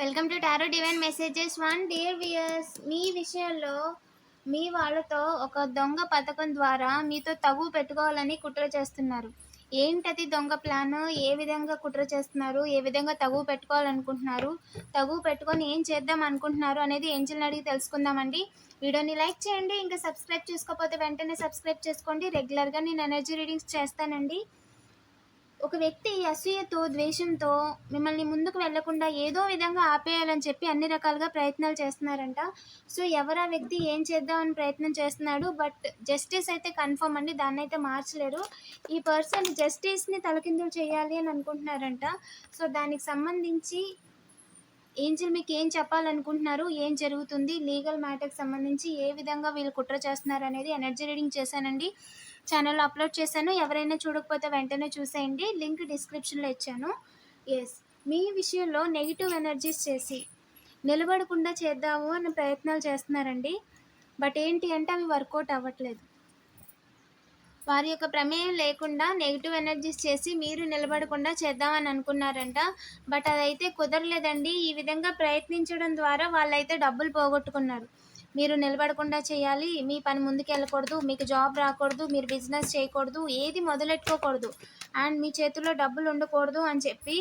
Welcome to tarot divine messages one dear viewers మీ విషయంలో మీ వాళ్ళతో ఒక దొంగ పథకం ద్వారా మీతో తగు పెట్టుకోవాలని కుట్ర చేస్తున్నారు. ఏంటది దొంగ ప్లాన్? ఏ విధంగా కుట్ర చేస్తున్నారు? ఏ విధంగా తగు పెట్టుకోవాలనుకుంటున్నారు? తగు పెట్టుకొని ఏం చేద్దాం అనుకుంటున్నారు అనేది ఏంజిల్ని అడిగి తెలుసుకుందామండి. వీడియోని లైక్ చేయండి ఇంకా సబ్స్క్రైబ్ చేసుకోకపోతే వెంటనే సబ్స్క్రైబ్ చేసుకోండి. రెగ్యులర్గా నేను ఎనర్జీ రీడింగ్స్ చేస్తానండి. ఒక వ్యక్తి అసూయతో ద్వేషంతో మిమ్మల్ని ముందుకు వెళ్ళకుండా ఏదో విధంగా ఆపేయాలని చెప్పి అన్ని రకాలుగా ప్రయత్నాలు చేస్తున్నారంట. సో ఎవరు ఆ వ్యక్తి? ఏం చేద్దామని ప్రయత్నం చేస్తున్నాడు? బట్ జస్టిస్ అయితే కన్ఫర్మ్ అండి. దాన్ని అయితే మార్చలేరు. ఈ పర్సన్ జస్టిస్ని తలకిందులు చేయాలి అని అనుకుంటున్నారంట. సో దానికి సంబంధించి ఏంజిల్ మీకు ఏం చెప్పాలనుకుంటున్నారు? ఏం జరుగుతుంది? లీగల్ మ్యాటర్కి సంబంధించి ఏ విధంగా వీళ్ళు కుట్ర చేస్తున్నారు అనేది ఎనర్జీ రీడింగ్ చేశానండి. ఛానల్లో అప్లోడ్ చేశాను. ఎవరైనా చూడకపోతే వెంటనే చూసేయండి. లింక్ డిస్క్రిప్షన్లో ఇచ్చాను. ఎస్ మీ విషయంలో నెగిటివ్ ఎనర్జీస్ చేసి నిలబడకుండా చేద్దాము అని ప్రయత్నాలు చేస్తున్నారండి. బట్ ఏంటి అంటే అవి వర్కౌట్ అవ్వట్లేదు. వారి యొక్క ప్రమేయం లేకుండా నెగిటివ్ ఎనర్జీస్ చేసి మీరు నిలబడకుండా చేద్దామని అనుకున్నారంట. బట్ అదైతే కుదరలేదండి. ఈ విధంగా ప్రయత్నించడం ద్వారా వాళ్ళైతే డబ్బులు పోగొట్టుకున్నారు. మీరు నిలబడకుండా చేయాలి మీ పని ముందుకు వెళ్ళకూడదు మీకు జాబ్ రాకూడదు మీరు బిజినెస్ చేయకూడదు ఏది మొదలెట్టుకోకూడదు. అండ్ మీ చేతిలో డబ్బులు ఉండకూడదు అని చెప్పి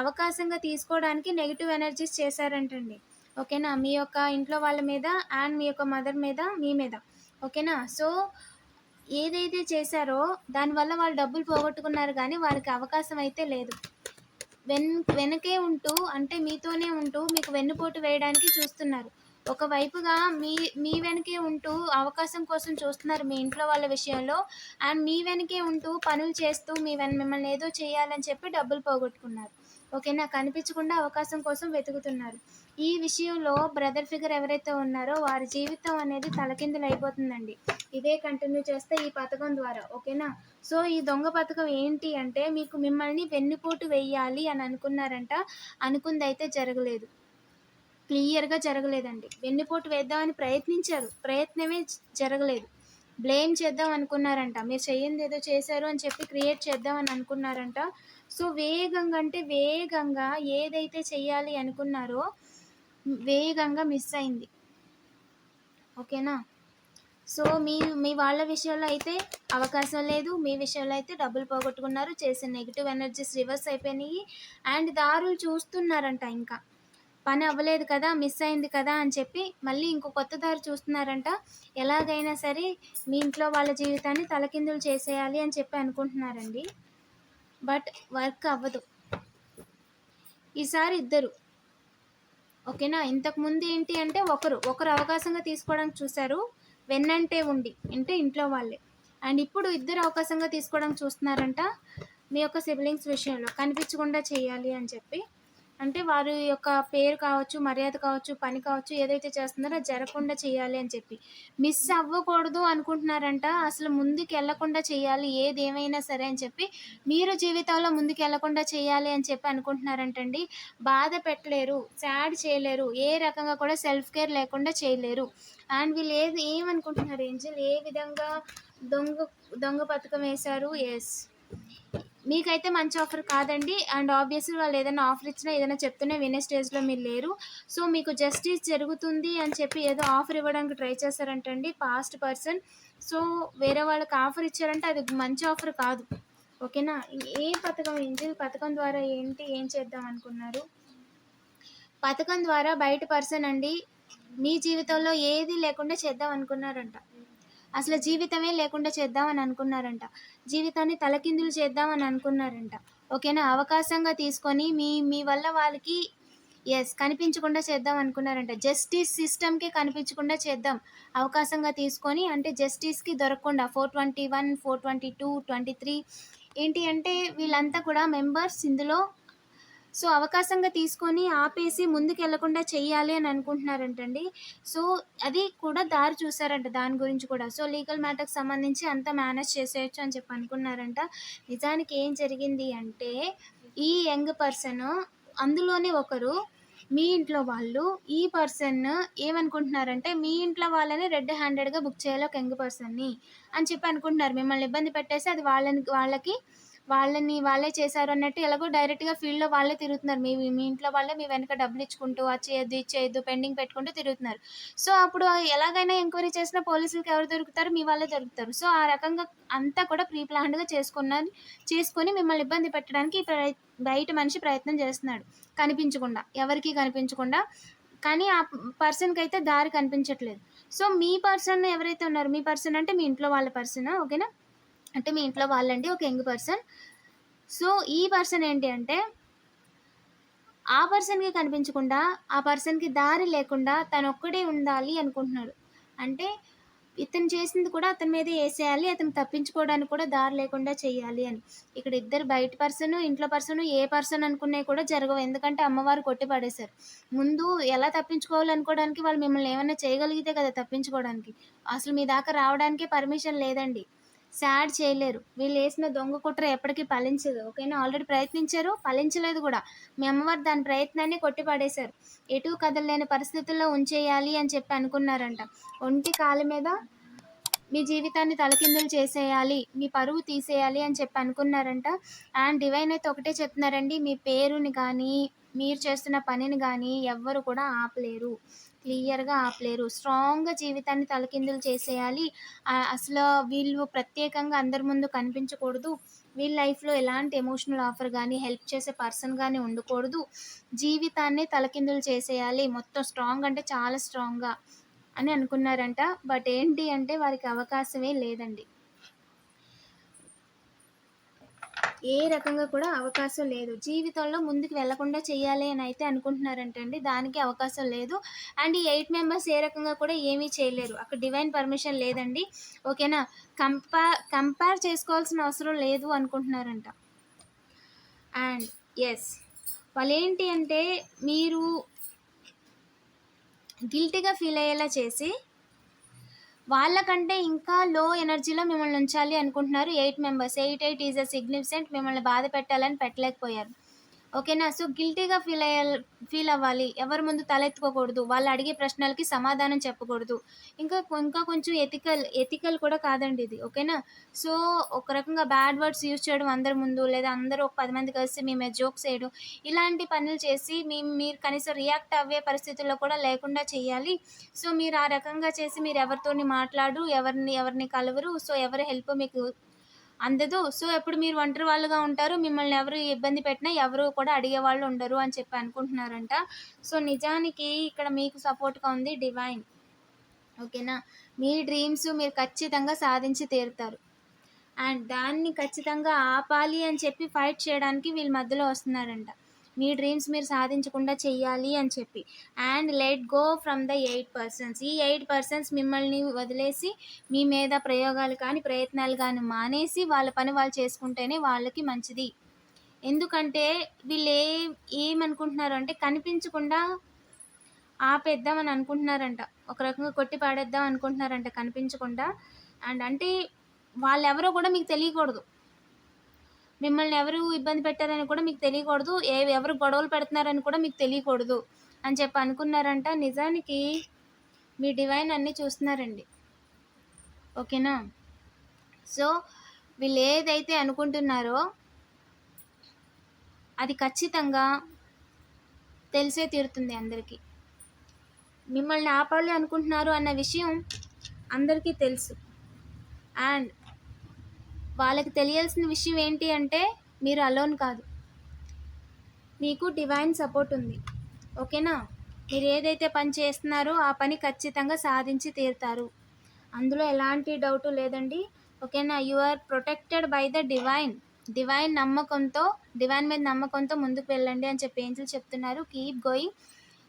అవకాశంగా తీసుకోవడానికి నెగిటివ్ ఎనర్జీస్ చేశారంటండి. ఓకేనా? మీ యొక్క ఇంట్లో వాళ్ళ మీద అండ్ మీ యొక్క మదర్ మీద మీ మీద. ఓకేనా? సో ఏదైతే చేశారో దానివల్ల వాళ్ళు డబ్బులు పోగొట్టుకున్నారు కానీ వారికి అవకాశం అయితే లేదు. వెన్ వెనకే ఉంటూ అంటే మీతోనే ఉంటూ మీకు వెన్నుపోటు వేయడానికి చూస్తున్నారు. ఒకవైపుగా మీ మీ వెనకే ఉంటూ అవకాశం కోసం చూస్తున్నారు మీ ఇంట్లో వాళ్ళ విషయంలో. అండ్ మీ వెనకే ఉంటూ పనులు చేస్తూ మీ వెన మిమ్మల్ని ఏదో చేయాలని చెప్పి డబ్బులు పోగొట్టుకున్నారు. ఓకేనా? కనిపించకుండా అవకాశం కోసం వెతుకుతున్నారు. ఈ విషయంలో బ్రదర్ ఫిగర్ ఎవరైతే ఉన్నారో వారి జీవితం అనేది తలకిందులు అయిపోతుందండి ఇదే కంటిన్యూ చేస్తే ఈ పథకం ద్వారా. ఓకేనా? సో ఈ దొంగ పథకం ఏంటి అంటే మీకు మిమ్మల్ని వెన్నుపోటు వెయ్యాలి అని అనుకున్నారంట. అనుకుంది అయితే జరగలేదు. క్లియర్గా జరగలేదండి. వెన్నుపోటు వేద్దామని ప్రయత్నించారు. ప్రయత్నమే జరగలేదు. బ్లేమ్ చేద్దాం అనుకున్నారంట. మీరు చెయ్యింది ఏదో చేశారు అని చెప్పి క్రియేట్ చేద్దామని అనుకున్నారంట. సో వేగంగా అంటే వేగంగా ఏదైతే చెయ్యాలి అనుకున్నారో వేగంగా మిస్ అయింది. ఓకేనా? సో మీ మీ వాళ్ళ విషయంలో అయితే అవకాశం లేదు. మీ విషయంలో అయితే డబ్బులు పోగొట్టుకున్నారు. చేసిన నెగిటివ్ ఎనర్జీస్ రివర్స్ అయిపోయినాయి. అండ్ దారులు చూస్తున్నారంట ఇంకా. పని అవ్వలేదు కదా మిస్ అయింది కదా అని చెప్పి మళ్ళీ ఇంకో కొత్త దారి చూస్తున్నారంట. ఎలాగైనా సరే మీ ఇంట్లో వాళ్ళ జీవితాన్ని తలకిందులు చేసేయాలి అని చెప్పి అనుకుంటున్నారండి. బట్ వర్క్ అవ్వదు. ఈసారి ఇద్దరు. ఓకేనా? ఇంతకుముందు ఏంటి అంటే ఒకరు ఒకరు అవకాశంగా తీసుకోవడానికి చూశారు. వెన్నంటే ఉండి అంటే ఇంట్లో వాళ్ళే. అండ్ ఇప్పుడు ఇద్దరు అవకాశంగా తీసుకోవడానికి చూస్తున్నారంట మీ యొక్క సిబ్లింగ్స్ విషయంలో. కనిపించకుండా చేయాలి అని చెప్పి. అంటే వారి యొక్క పేరు కావచ్చు మర్యాద కావచ్చు పని కావచ్చు ఏదైతే చేస్తున్నారో జరగకుండా చేయాలి అని చెప్పి. మిస్ అవ్వకూడదు అనుకుంటున్నారంట. అసలు ముందుకు వెళ్ళకుండా చేయాలి ఏది ఏమైనా సరే అని చెప్పి మీరు జీవితంలో ముందుకు వెళ్ళకుండా చేయాలి అని చెప్పి అనుకుంటున్నారంటండి. బాధ పెట్టలేరు సాడ్ చేయలేరు ఏ రకంగా కూడా సెల్ఫ్ కేర్ లేకుండా చేయలేరు. అండ్ వీళ్ళు ఏది ఏమనుకుంటున్నారు ఏంజల్? ఏ విధంగా దొంగ దొంగ పథకం వేశారు? ఎస్ మీకైతే మంచి ఆఫర్ కాదండి. అండ్ ఆబ్వియస్లీ వాళ్ళు ఏదైనా ఆఫర్ ఇచ్చినా ఏదైనా చెప్తూనే వినే స్టేజ్లో మీరు లేరు. సో మీకు జస్టిస్ జరుగుతుంది అని చెప్పి ఏదో ఆఫర్ ఇవ్వడానికి ట్రై చేశారంటండి పాస్ట్ పర్సన్. సో వేరే వాళ్ళకి ఆఫర్ ఇచ్చారంటే అది మంచి ఆఫర్ కాదు. ఓకేనా? ఏ పథకం ఏంటి పథకం ద్వారా ఏంటి ఏం చేద్దాం అనుకున్నారు? పథకం ద్వారా బయట పర్సన్ అండి మీ జీవితంలో ఏది లేకుండా చేద్దాం అనుకున్నారంట. అసలు జీవితమే లేకుండా చేద్దామని అనుకున్నారంట. జీవితాన్ని తలకిందులు చేద్దామని అనుకున్నారంట. ఓకేనా? అవకాశంగా తీసుకొని మీ మీ వల్ల వాళ్ళకి ఎస్ కనిపించకుండా చేద్దాం అనుకున్నారంట. జస్టిస్ సిస్టమ్కి కనిపించకుండా చేద్దాం అవకాశంగా తీసుకొని అంటే జస్టిస్కి దొరకకుండా four twenty one four twenty two twenty three ఏంటి అంటే వీళ్ళంతా కూడా మెంబర్స్ ఇందులో సో అవకాశంగా తీసుకొని ఆపేసి ముందుకు వెళ్ళకుండా చెయ్యాలి అని అనుకుంటున్నారంటండి. సో అది కూడా దారి చూసారంట దాని గురించి కూడా. సో లీగల్ మ్యాటర్కి సంబంధించి అంతా మేనేజ్ చేసేయచ్చు అని చెప్పి అనుకున్నారంట. నిజానికి ఏం జరిగింది అంటే ఈ యంగ్ పర్సన్ అందులోనే ఒకరు మీ ఇంట్లో వాళ్ళు ఈ పర్సన్ ఏమనుకుంటున్నారంటే మీ ఇంట్లో వాళ్ళని రెడ్ హ్యాండెడ్గా బుక్ చేయాలి ఒక యంగ్ పర్సన్ని అని చెప్పి అనుకుంటున్నారు. మిమ్మల్ని ఇబ్బంది పెట్టేసి అది వాళ్ళని వాళ్ళకి వాళ్ళని వాళ్ళే చేశారు అన్నట్టు ఎలాగో డైరెక్ట్‌గా ఫీల్డ్‌లో వాళ్ళే తిరుగుతున్నారు. మీ మీ ఇంట్లో వాళ్ళే మీ వెనక డబ్బులు ఇచ్చుకుంటూ అది చేయొద్దు, ఇది చేయొద్దు పెండింగ్ పెట్టుకుంటూ తిరుగుతున్నారు. సో, అప్పుడు ఎలాగైనా ఎంక్వైరీ చేసినా పోలీసులకు ఎవరు దొరుకుతారు? మీ వాళ్ళే దొరుకుతారు. సో, ఆ రకంగా అంతా కూడా ప్రీ ప్లాన్డ్‌గా చేసుకున్నారు చేసుకొని మిమ్మల్ని ఇబ్బంది పెట్టడానికి బయట మనిషి ప్రయత్నం చేస్తున్నాడు. కనిపించకుండా. ఎవరికీ కనిపించకుండా. కానీ ఆ పర్సన్కి అయితే దారి కనిపించట్లేదు. సో, మీ పర్సన్ ఎవరైతే ఉన్నారో మీ పర్సన్ అంటే మీ ఇంట్లో వాళ్ళ పర్సన్ ఓకేనా? అంటే మీ ఇంట్లో వాళ్ళండి ఒక యంగ్ పర్సన్. సో, ఈ పర్సన్ ఏంటి అంటే ఆ పర్సన్‌కి కనిపించకుండా, ఆ పర్సన్‌కి దారి లేకుండా తనొక్కడే ఉండాలి అనుకుంటున్నాడు. అంటే ఇతను చేసింది కూడా అతని మీద వేసేయాలి అతను తప్పించుకోవడానికి కూడా దారి లేకుండా చేయాలి అని. ఇక్కడ ఇద్దరు బయట పర్సన్, ఇంట్లో పర్సన్ ఏ పర్సన్ అనుకున్నయి కూడా జరగవు. ఎందుకంటే అమ్మవారు కొట్టి పడేశారు. ముందు ఎలా తప్పించుకోవాలనుకోవడానికి వాళ్ళు మిమ్మల్ని ఏమైనా చేయగలిగితే కదా తప్పించుకోవడానికి. అసలు మీ దాకా రావడానికే పర్మిషన్ లేదండి. సాడ్ చేయలేరు. వీళ్ళు వేసిన దొంగ కుట్ర ఎప్పటికీ ఫలించదు. ఓకేనా? ఆల్రెడీ ప్రయత్నించారు. ఫలించలేదు కూడా. మీ అమ్మవారు దాని ప్రయత్నాన్ని కొట్టి పడేశారు. కదలలేని పరిస్థితుల్లో ఉంచేయాలి అని చెప్పి అనుకున్నారంట. ఒంటి కాలు మీద మీ జీవితాన్ని తలకిందులు చేసేయాలి. మీ పరువు తీసేయాలి అని చెప్పి అనుకున్నారంట. అండ్ డివైన్ అయితే ఒకటే చెప్తున్నారండి. మీ పేరుని కానీ మీరు చేస్తున్న పనిని కానీ ఎవ్వరు కూడా ఆపలేరు. క్లియర్‌గా ఆపలేరు. స్ట్రాంగ్‌గా జీవితాన్ని తలకిందులు చేసేయాలి. అసలు వీళ్ళు ప్రత్యేకంగా అందరి ముందు కనిపించకూడదు. వీళ్ళ లైఫ్‌లో ఎలాంటి ఎమోషనల్ ఆఫర్ కానీ హెల్ప్ చేసే పర్సన్ కానీ ఉండకూడదు. జీవితాన్నే తలకిందులు చేసేయాలి. మొత్తం స్ట్రాంగ్ అంటే చాలా స్ట్రాంగ్‌గా అని అనుకున్నారంట. బట్ ఏంటి అంటే వారికి అవకాశమే లేదండి. ఏ రకంగా కూడా అవకాశం లేదు. జీవితంలో ముందుకు వెళ్ళకుండా చేయాలి అని అయితే అనుకుంటున్నారంటండి. దానికి అవకాశం లేదు. అండ్ ఈ ఎయిట్ మెంబర్స్ ఏ రకంగా కూడా ఏమీ చేయలేరు. అక్కడ డివైన్ పర్మిషన్ లేదండి. ఓకేనా? కంపా కంపేర్ చేసుకోవాల్సిన అవసరం లేదు అనుకుంటున్నారంట. And yes. వాళ్ళేంటి అంటే మీరు గిల్టీ‌గా ఫీల్ అయ్యేలా చేసి వాళ్ళకంటే ఇంకా లో ఎనర్జీలో మిమ్మల్ని ఉంచాలి అనుకుంటున్నారు eight members. 8, 8 is a significant మిమ్మల్ని బాధ పెట్టాలని పెట్టలేకపోయారు. ఓకేనా? సో, గిల్టీ‌గా ఫీల్ అయ్యే ఫీల్ అవ్వాలి. ఎవరి ముందు తలెత్తుకోకూడదు. వాళ్ళు అడిగే ప్రశ్నలకి సమాధానం చెప్పకూడదు. ఇంకా ఇంకా కొంచెం ఎథికల్ ఎథికల్ కూడా కాదండి ఇది. ఓకేనా? సో, ఒక రకంగా బ్యాడ్ వర్డ్స్ యూజ్ చేయడం అందరి ముందు లేదా అందరూ ఒక పది మంది కలిసి మీ మీద జోక్స్ చేయడం ఇలాంటి పనులు చేసి మీ మీరు కనీసం రియాక్ట్ అవ్వే పరిస్థితుల్లో కూడా లేకుండా చేయాలి. సో, మీరు ఆ రకంగా చేసి మీరు ఎవరితోని మాట్లాడు ఎవరిని ఎవరిని కలవరు. సో, ఎవరి హెల్ప్ మీకు అందదు. సో, ఎప్పుడు మీరు ఒంటరి వాళ్ళుగా ఉంటారు. మిమ్మల్ని ఎవరు ఇబ్బంది పెట్టినా ఎవరు కూడా అడిగే వాళ్ళు ఉండరు అని చెప్పి అనుకుంటున్నారంట. సో, నిజానికి ఇక్కడ మీకు సపోర్ట్‌గా ఉంది డివైన్. ఓకేనా? మీ డ్రీమ్స్ మీరు ఖచ్చితంగా సాధించి తీరుతారు. అండ్ దాన్ని ఖచ్చితంగా ఆపాలి అని చెప్పి ఫైట్ చేయడానికి వీళ్ళు మధ్యలో వస్తున్నారంట. మీ డ్రీమ్స్ మీరు సాధించకుండా చెయ్యాలి అని చెప్పి. And let go from the eight persons. ఈ ఎయిట్ పర్సన్స్ మిమ్మల్ని వదిలేసి మీ మీద ప్రయోగాలు కానీ, ప్రయత్నాలు కానీ మానేసి వాళ్ళ పని వాళ్ళు చేసుకుంటేనే వాళ్ళకి మంచిది. ఎందుకంటే వీళ్ళు ఏ ఏమనుకుంటున్నారు అంటే కనిపించకుండా ఆపేద్దామని అనుకుంటున్నారంట. ఒక రకంగా కొట్టి పాడేద్దాం అనుకుంటున్నారంట కనిపించకుండా. అండ్ అంటే వాళ్ళెవరో కూడా మీకు తెలియకూడదు. మిమ్మల్ని ఎవరు ఇబ్బంది పెట్టారని కూడా మీకు తెలియకూడదు. ఏ ఎవరు గొడవలు పెడుతున్నారని కూడా మీకు తెలియకూడదు అని చెప్పి అనుకున్నారంట. నిజానికి మీ డివైన్ అన్నీ చూస్తున్నారండి. ఓకేనా? సో, వీళ్ళు ఏదైతే అనుకుంటున్నారో అది ఖచ్చితంగా తెలిసే తీరుతుంది అందరికీ మిమ్మల్ని ఆపాలి అనుకుంటున్నారు అన్న విషయం అందరికీ తెలుసు. అండ్ వాళ్ళకి తెలియాల్సిన విషయం ఏంటి అంటే మీరు అలోన్ కాదు. మీకు డివైన్ సపోర్ట్ ఉంది. ఓకేనా? మీరు ఏదైతే పని చేస్తున్నారో ఆ పని ఖచ్చితంగా సాధించి తీరుతారు. అందులో ఎలాంటి డౌట్ లేదండి. ఓకేనా? You are protected by the divine. Divine నమ్మకంతో డివైన్ మీద నమ్మకంతో ముందుకు వెళ్ళండి అని చెప్పి ఏంజెల్ చెప్తున్నారు. Keep going.